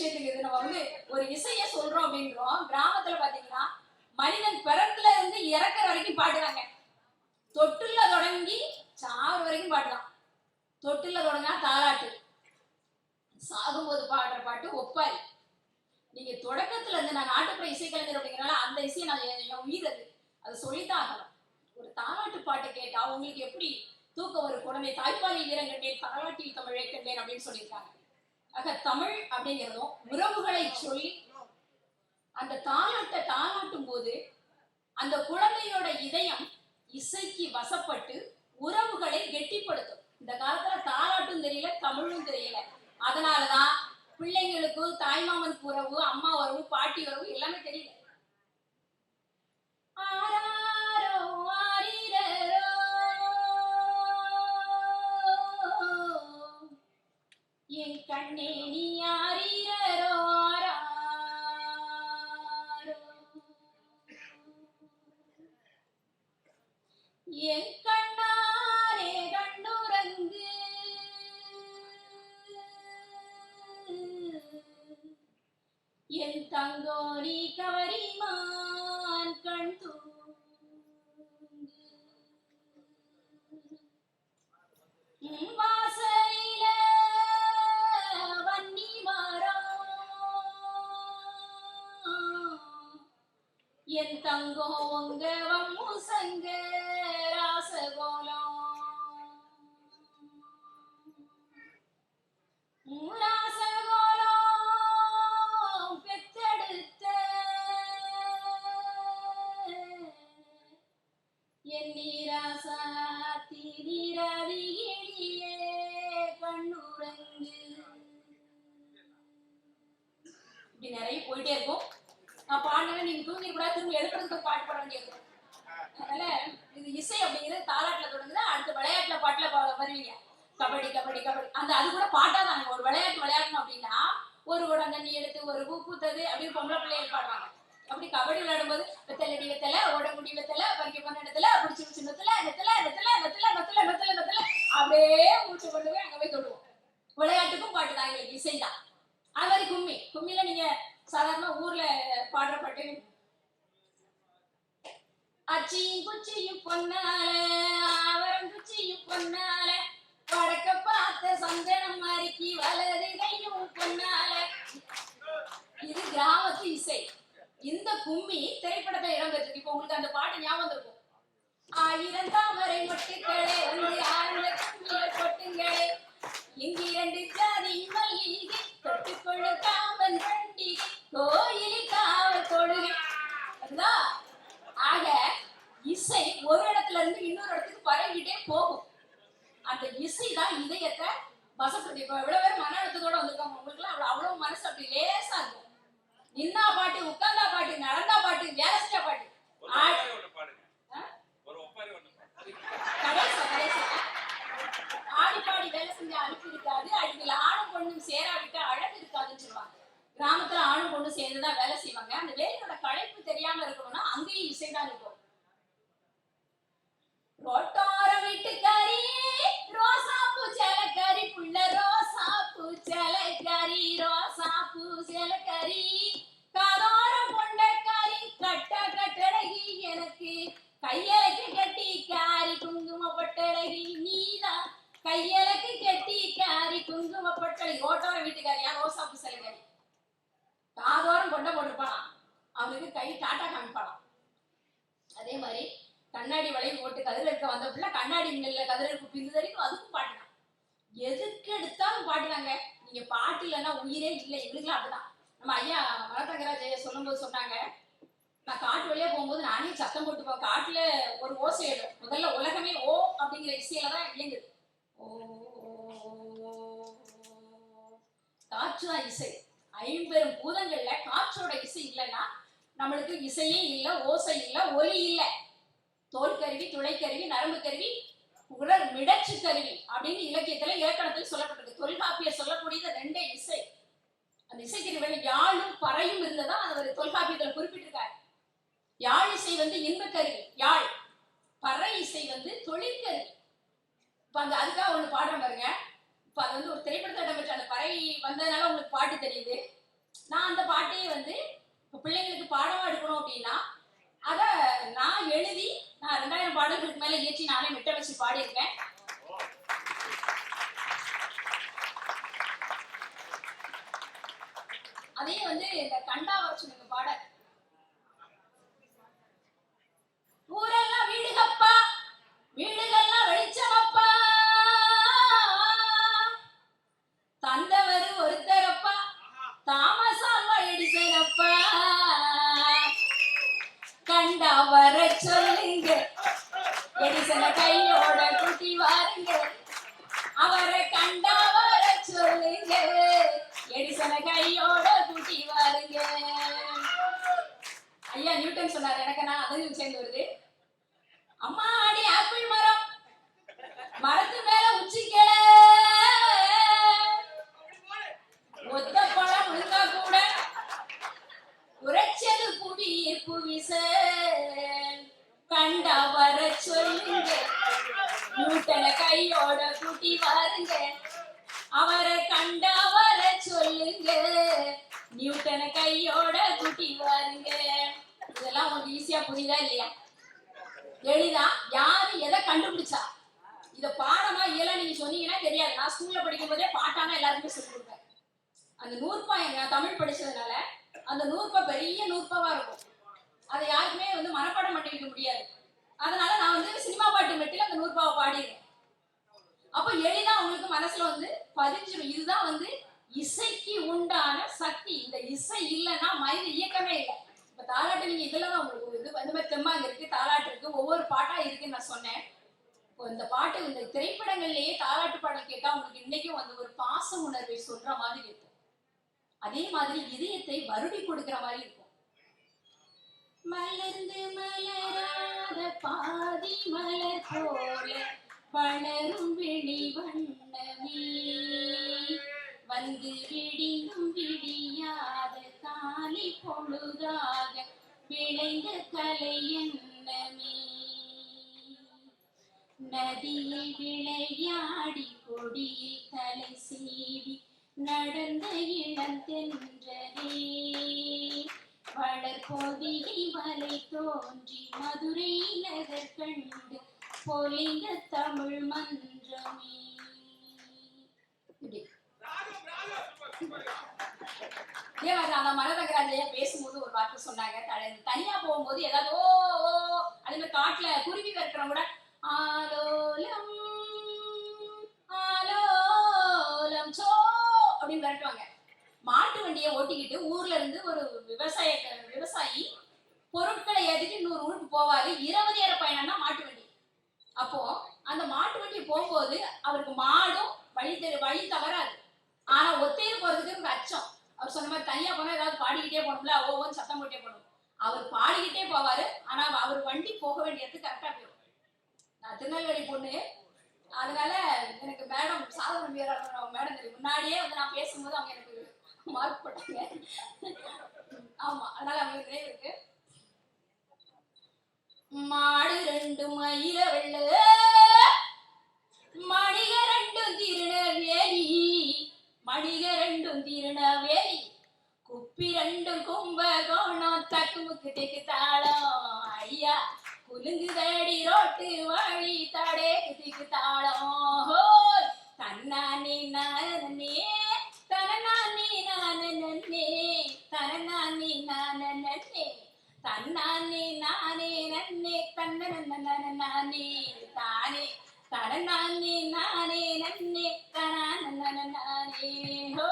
விஷயத்துக்கு இது. நம்ம வந்து ஒரு இசைய சொல்றோம் அப்படின்றோம். கிராமத்துல பாத்தீங்கன்னா மனிதன் பிறப்புல இருந்து இறக்குற வரைக்கும் பாடுறாங்க. தொட்டுல தொடங்கி சாவு வரைக்கும் பாடலாம். தொட்டுல தொடங்கினா தாலாட்டு. சாகும்போது பாடுற பாட்டு ஒப்பாரி. நீங்க தொடக்கத்துல இருந்து நான் நாட்டுப்புற இசைக்கலைஞர் அப்படிங்கிறனால அந்த இசையை நான் என் உயிர் அது. அது சொல்லித்தான் ஆகணும். ஒரு தாலாட்டு பாட்டு கேட்டா உங்களுக்கு எப்படி தூக்கம் ஒரு குழந்தை தாய்ப்பாலை வீரன் கண்டேன் தாலாட்டில் தமிழை கண்டேன் அப்படின்னு சொல்லியிருக்காங்க. ஆக தமிழ் அப்படிங்கிறதும் உறவுகளை சொல்லி அந்த தாளாட்ட தாளாட்டும் போது அந்த குழந்தையோட இதயம் இசைக்கு வசப்பட்டு உறவுகளை கெட்டிப்படுத்தும். இந்த காலத்துல தாளாட்டும் தெரியல தமிழும் தெரியல. அதனாலதான் பிள்ளைங்களுக்கு தாய்மாமனுக்கு உறவு அம்மா உறவு பாட்டி உறவு எல்லாமே தெரியல. ஆராரோ, என் கவரிமான் கண் தூங்கு வாசலில வன்னி மரம் என் தங்கோ உங்க வம்மு சங்க இப்படி நிறைய போயிட்டே இருக்கும். நான் பாடினா நீங்க தூங்கி கூட திரும்ப எழுப்புறதுக்கு பாட்டு பாட வேண்டியது அதனால இது இசை அப்படிங்கிறது தாலாட்டுல தொடங்குது அடுத்து விளையாட்டுல பாட்டுல பா- வருவீங்க. கபடி கபடி கபடி. அந்த அது கூட பாட்டா தாங்க ஒரு விளையாட்டு விளையாடணும் அப்படின்னா ஒரு குடம் தண்ணி எடுத்து ஒரு பூ பூத்தது அப்படின்னு பொம்பளை பிள்ளைகள் பாடுவாங்க. அப்படி கபடி விளையாடும்போது வெத்தலடி வெத்தல ஓடமுடி வெத்தல பறிக்க பண்ண இடத்துல பிடிச்சி பிடிச்சி நெத்தல நெத்தல நெத்தல நெத்தல நெத்தல நெத்தல நெத்தல அப்படியே மூச்சு கொண்டு போய் அங்க போய் தொடுவோம். விளையாட்டுக்கும் பாட்டு தான் எங்களுக்கு இசை தான். அது மாதிரி கும்மி. கும்மியில நீங்க சாதாரண ஊர்ல பாடுற பாட்டு அச்சியும் குச்சியும் பொன்னால அவரம் குச்சியும் பொன்னால வடக்க பார்த்த சந்தனம் மாறிக்கு வலது கையும் பொன்னால. இது கிராமத்து இசை. இந்த கும்மி திரைப்படத்தை இடம்பெற்றிருக்கு இப்ப உங்களுக்கு அந்த பாட்டு ஞாபகம் இருக்கும் ஆயிரம் தாமரை இசை தான் இதயத்தை வசப்படுத்தி இப்போ எவ்வளவு பேர் மன அழுத்தத்தோட வந்திருக்காங்க உங்களுக்குலாம் அவ்வளவு அவ்வளவு மனசு அப்படி லேசா இருக்கும். நின்னா பாட்டு உட்கார்ந்தா பாட்டு நடந்தா பாட்டு வேலை செஞ்சா பாட்டு. ஆடி பாடி வேலை செஞ்ச அழுப்பு இருக்காது அடிக்கல ஆணும் பொண்ணும் சேராவிட்டு அழகு இருக்காதுன்னு சொல்லுவாங்க. கிராமத்துல ஆணும் பொண்ணும் சேர்ந்துதான் வேலை செய்வாங்க. அந்த வேலையோட களைப்பு தெரியாம இருக்கணும்னா அங்கேயும் இசைதான் இருக்கும். ரோட்டோர கையலக்கு கட்டி காரி குங்கும பட்டழகி. நீதான் கையலைக்கு கட்டி காரி குங்கும பட்டழகி. ரோட்டோர வீட்டுக்காரியா ரோசா பூ காதோரம் கொண்ட போட்டிருப்பான் அவனுக்கு கை டாட்டா காமிப்பாளாம் அதே மாதிரி கண்ணாடி வளையும் போட்டு கதிர் எடுக்க வந்த பிள்ளை கண்ணாடி மின்னல்ல கதிர் எடுப்பு பிந்து வரைக்கும் அதுக்கும் பாட்டுதான். எதுக்கு எடுத்தாலும் பாட்டுதாங்க. நீங்க பாட்டு இல்லைன்னா உயிரே இல்லை. எங்களுக்குலாம் அப்படிதான். நம்ம ஐயா மரத்தங்கராஜ் சொல்லும்போது சொன்னாங்க நான் காட்டு வழியா போகும்போது நானே சத்தம் போட்டு காட்டுல ஒரு ஓசை இடும் முதல்ல உலகமே ஓ அப்படிங்கிற இசையில தான் இயங்குது. ஓ காற்று தான் இசை. ஐம்பெரும் பூதங்கள்ல காற்றோட இசை இல்லைன்னா நம்மளுக்கு இசையே இல்லை ஓசை இல்லை ஒலி இல்லை. தோல் கருவி துளைக்கருவி நரம்பு கருவி உடல் மிடச்சு கருவி அப்படின்னு இலக்கியத்துல இலக்கணத்தில் சொல்லப்பட்டிருக்கு. தொல்காப்பியர் சொல்லக்கூடியது ரெண்டே இசை. அந்த இசைக்கருவியில யாழும் பறையும் இருந்ததா அவர் தொல்காப்பியத்துல குறிப்பிட்டிருக்காரு. யாழ் இசை வந்து இன்பக் கருவி யாழ். பறை இசை வந்து தொழிற்கருவி. இப்ப அந்த அதுக்காக ஒண்ணு பாடுறேன் பாருங்க. இப்ப அது வந்து ஒரு திரைப்படத்தை இடம்பெற்ற அந்த பறை வந்ததுனால உங்களுக்கு பாட்டு தெரியுது. நான் அந்த பாட்டையே வந்து இப்போ பிள்ளைங்களுக்கு பாடமா எடுக்கணும் அப்படின்னா அத நான் எழுதி நான் ரெண்டாயிரம் பாடல்களுக்கு மேல இயற்றி நானே மிட்ட வச்சு பாடியிருக்கேன். அதையும் வந்து இந்த கண்டா வர ஐயா நியூட்டன் சொன்னார். எனக்கு நான் அதையும் சேர்ந்து வருது அம்மா அடி ஆப்பிள் மரம். மரத்து மேல உச்சி கிளை. ஒத்த பழம் விழுந்தா கூட உரைச்சது புவி புவிச கண்டா வர சொல்லுங்க. நியூட்டனை கையோட கூட்டி வாருங்க. அவரை கண்டா வர சொல்லுங்க. நியூட்டனை கையோட இதெல்லாம் ஈஸியா புரியுதா இல்லையா? எளிதா யாரு எதை கண்டுபிடிச்சா? இத பாடமா இயல நீங்க சொன்னீங்கன்னா தெரியாது. நான் ஸ்கூல்ல படிக்கும் போதே பாட்டானா எல்லாருக்குமே சொல்லி கொடுப்பேன். அந்த நூற்பா நான் தமிழ் படிச்சதுனால அந்த நூற்பா பெரிய நூற்பாவா இருக்கும். அதை யாருக்குமே வந்து மனப்பாடம் பண்ணி முடியாது. அதனால நான் வந்து சினிமா பாட்டு மெட்டில் அந்த நூற்பாவை பாடிடுறேன் அப்ப எளிதா உங்களுக்கு மனசுல வந்து பதிஞ்சிடும் இதுதான் வந்து இசைக்கு உண்டான சக்தி. இந்த இசை இல்லைன்னா மனித இயக்கமே இல்லை. இப்போ தாலாட்டு நீங்க இதுல தான் உங்களுக்கு ஒரு இது இந்த மாதிரி தெம்மாங்க இருக்கு தாலாட்டு இருக்கு ஒவ்வொரு பாட்டா இருக்குன்னு நான் சொன்னேன். இப்போ இந்த பாட்டு இந்த திரைப்படங்கள்லயே தாலாட்டு பாடல் கேட்டா உங்களுக்கு இன்னைக்கும் வந்து ஒரு பாச உணர்வை சொல்ற மாதிரி இருக்கும். அதே மாதிரி இதயத்தை வருடி கொடுக்கிற மாதிரி இருக்கும். மலர்ந்து மலராத பாதி மலர் போல வளரும் விழி வண்ணமே. வந்து பொழுதாக விளைந்த கலை என்னமே. நதியில் விளையாடி கொடியில் தலை சீவி நடந்த இளம் தென்றலே. வலை தோன்றி மதுரை நகர் கண்டு பொலிந்த தமிழ் மன்றமே. இப்படி. ஏன் அந்த மனதகராஜையா பேசும்போது ஒரு வார்த்தை சொன்னாங்க. தனியா போகும்போது ஏதாவது ஓ ஓ அதே மாதிரி காட்டுல குருவி விரட்டுறவங்க கூட ஆலோலம் ஆலோலம் சோ அப்படின்னு விரட்டுவாங்க. மாட்டு வண்டியை ஓட்டிக்கிட்டு ஊர்ல இருந்து ஒரு விவசாய விவசாயி பொருட்களை ஏற்றிட்டு இன்னொரு ஊருக்கு போவாரு. இருபது ஏற பயணம்னா மாட்டு வண்டி. அப்போ அந்த மாட்டு வண்டி போகும்போது அவருக்கு மாடும் வழி தெரி- வழி தவறாது. ஆனா ஒத்தையில் போறதுக்கு அச்சம். அவர் சொன்ன மாதிரி தனியா போனா ஏதாவது பாடிக்கிட்டே போனோம்ல ஓவன் சத்தம் போட்டே போனோம். அவர் பாடிக்கிட்டே போவாரு ஆனா அவர் வண்டி போக வேண்டியது கரெக்டா போயிடும். நான் திருநெல்வேலி பொண்ணு. அதனால எனக்கு மேடம் சாதன வீரர் மேடம் தெரியும் முன்னாடியே வந்து நான் பேசும்போது அவங்க எனக்கு மார்க் போட்டாங்க. ஆமா அதனால அவங்க இதே இருக்கு மாடு ரெண்டு மயில வெள்ள. மாடு குறுமுக்கு திக்கு தாளம் ஐயா குலுங்குதடி ரோட்டு வழி தடைக்கு திக்கு தாளம் ஹோ தன்னா நீ நானே தன்னா நீ நானே தன்னா நீ நானே தன்னானே நானே நன்னே தன்ன நன்ன நானே தானே தன்னானே நானே நன்னே தன நன்ன நானே ஹோ